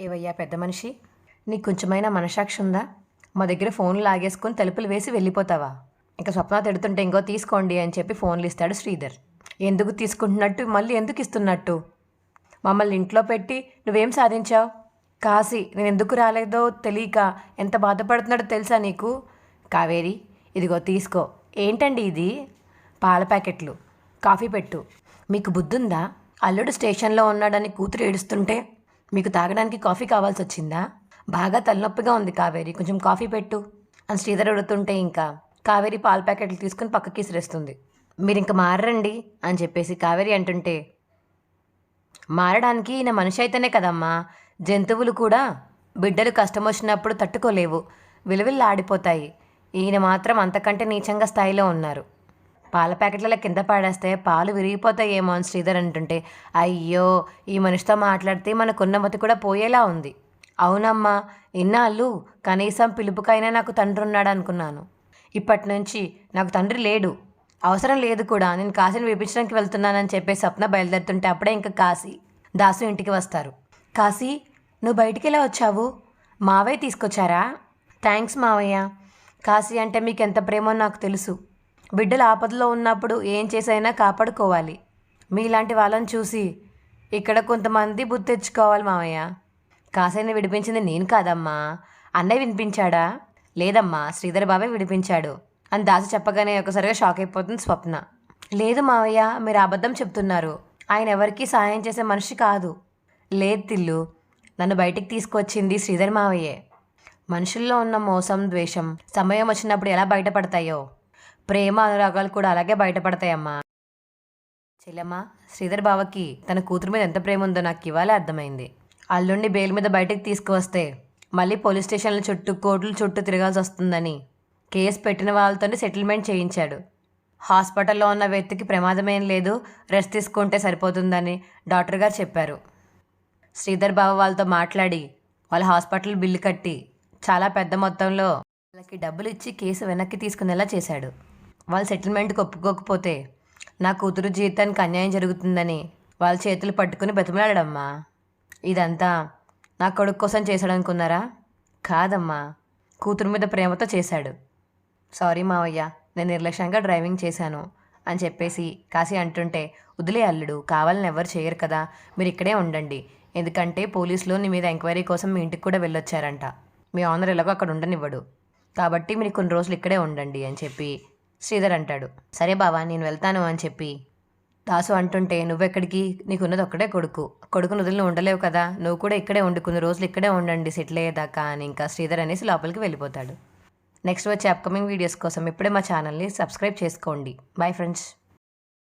ఏవయ్యా పెద్ద మనిషి? నీకు కొంచెమైనా మనసాక్షి ఉందా? మా దగ్గర ఫోన్లు లాగేసుకొని తలుపులు వేసి వెళ్ళిపోతావా? ఇంకా స్వప్న తిడుతుంటే ఇంకో తీసుకోండి అని చెప్పి ఫోన్లు ఇస్తాడు శ్రీధర్. ఎందుకు తీసుకుంటున్నట్టు మళ్ళీ ఎందుకు ఇస్తున్నట్టు? మమ్మల్ని ఇంట్లో పెట్టి నువ్వేం సాధించావు? కాశీ నేను ఎందుకు రాలేదో తెలియక ఎంత బాధపడుతున్నాడో తెలుసా నీకు? కావేరి ఇదిగో తీసుకో. ఏంటండి ఇది? పాల ప్యాకెట్లు. కాఫీ పెట్టు. మీకు బుద్ధుందా? అల్లుడు స్టేషన్లో ఉన్నాడని కూతురు ఏడుస్తుంటే మీకు తాగడానికి కాఫీ కావాల్సి వచ్చిందా బాగా తలనొప్పిగా ఉంది కావేరి. కొంచెం కాఫీ పెట్టు. అని శ్రీధర్ అడుగుతుంటే ఇంకా కావేరి పాల ప్యాకెట్లు తీసుకుని పక్కకి సిరేస్తుంది మీరు ఇంకా మారరండి అని చెప్పేసి కావేరి అంటుంటే మారడానికి ఈయన మనిషి అయితేనే కదమ్మా. జంతువులు కూడా బిడ్డలు కష్టం వచ్చినప్పుడు తట్టుకోలేవు. విలువిల్లాడిపోతాయి. ఈయన మాత్రం అంతకంటే నీచంగా స్థాయిలో ఉన్నారు. పాల ప్యాకెట్ల కింద పాడేస్తే పాలు విరిగిపోతాయేమో అని శ్రీధర్ అంటుంటే అయ్యో ఈ మనిషితో మాట్లాడితే మనకున్న మతి కూడా పోయేలా ఉంది. అవునమ్మా ఇన్నాళ్ళు కనీసం పిలుపుకైనా నాకు తండ్రి ఉన్నాడు అనుకున్నాను. ఇప్పటి నుంచి నాకు తండ్రి లేడు. అవసరం లేదు కూడా నేను కాశీని విపించడానికి వెళ్తున్నానని చెప్పే స్వప్న బయలుదేరుతుంటే అప్పుడే ఇంకా కాశీ దాసు ఇంటికి వస్తారు. కాశీ నువ్వు బయటికి ఎలా వచ్చావు? మావయ్య తీసుకొచ్చారా? థ్యాంక్స్ మావయ్య. కాశీ అంటే మీకు ఎంత ప్రేమో నాకు తెలుసు. బిడ్డలు ఆపదలో ఉన్నప్పుడు ఏం చేసైనా కాపాడుకోవాలి. మీలాంటి వాళ్ళని చూసి ఇక్కడ కొంతమంది బుద్ధి తెచ్చుకోవాలి మావయ్య. కాశీని విడిపించింది నేను కాదమ్మా. అన్నయ్య వినిపించాడా? లేదమ్మా శ్రీధర్ బాబే విడిపించాడు అని దాసి చెప్పగానే ఒకసారిగా షాక్ అయిపోతుంది స్వప్న. లేదు మావయ్య మీరు అబద్ధం చెప్తున్నారు. ఆయన ఎవరికీ సాయం చేసే మనిషి కాదు. లేదు తిల్లు నన్ను బయటికి తీసుకొచ్చింది శ్రీధర్ మావయ్యే. మనుషుల్లో ఉన్న మోసం ద్వేషం సమయం వచ్చినప్పుడు ఎలా బయటపడతాయో. ప్రేమ అనురాగాలు కూడా అలాగే బయటపడతాయమ్మా. చెల్లెమ్మ శ్రీధర్ బావకి తన కూతురు మీద ఎంత ప్రేమ ఉందో నాకు ఇవాళే అర్థమైంది. అల్లుండి బెయిల్ మీద బయటకు తీసుకువస్తే మళ్ళీ పోలీస్ స్టేషన్ల చుట్టూ కోర్టుల చుట్టూ తిరగాల్సి వస్తుందని కేసు పెట్టిన వాళ్ళతోనే సెటిల్మెంట్ చేయించాడు. హాస్పిటల్లో ఉన్న వ్యక్తికి ప్రమాదమేం లేదు రెస్ట్ తీసుకుంటే సరిపోతుందని డాక్టర్ గారు చెప్పారు. శ్రీధర్ బావ వాళ్ళతో మాట్లాడి వాళ్ళ హాస్పిటల్ బిల్లు కట్టి చాలా పెద్ద మొత్తంలో వాళ్ళకి డబ్బులు ఇచ్చి కేసు వెనక్కి తీసుకునేలా చేశాడు. వాళ్ళు సెటిల్మెంట్కి ఒప్పుకోకపోతే నా కూతురు జీవితానికి అన్యాయం జరుగుతుందని వాళ్ళ చేతులు పట్టుకుని బతిమలాడమ్మా ఇదంతా నా కొడుకు కోసం చేశాడనుకున్నారా? కాదమ్మా. కూతురు మీద ప్రేమతో చేశాడు. సారీ మావయ్య నేను నిర్లక్ష్యంగా డ్రైవింగ్ చేశాను అని చెప్పేసి కాశీ అంటుంటే వదిలే అల్లుడు కావాలని ఎవరు చేయరు కదా మీరు ఇక్కడే ఉండండి. ఎందుకంటే పోలీసులు నీ మీద ఎంక్వైరీ కోసం మీ ఇంటికి కూడా వెళ్ళొచ్చారంట. మీ ఆనర్ ఎలాగో అక్కడ ఉండనివ్వడు. కాబట్టి మీరు కొన్ని రోజులు ఇక్కడే ఉండండి అని చెప్పి శ్రీధర్ అంటాడు. సరే బావా నేను వెళ్తాను అని చెప్పి దాసు అంటుంటే నువ్వెక్కడికి? నీకున్నది ఒక్కడే కొడుకు. కొడుకును వదిలి ఉండలేవు కదా. నువ్వు కూడా ఇక్కడే ఉండు. కొన్ని రోజులు ఇక్కడే ఉండండి. సెటిల్ అయ్యేదాకా అని ఇంకా శ్రీధర్ అనేసి లోపలికి వెళ్ళిపోతాడు. నెక్స్ట్ వచ్చే అప్కమింగ్ వీడియోస్ కోసం ఇప్పుడే మా ఛానల్ని సబ్స్క్రైబ్ చేసుకోండి. Bye friends.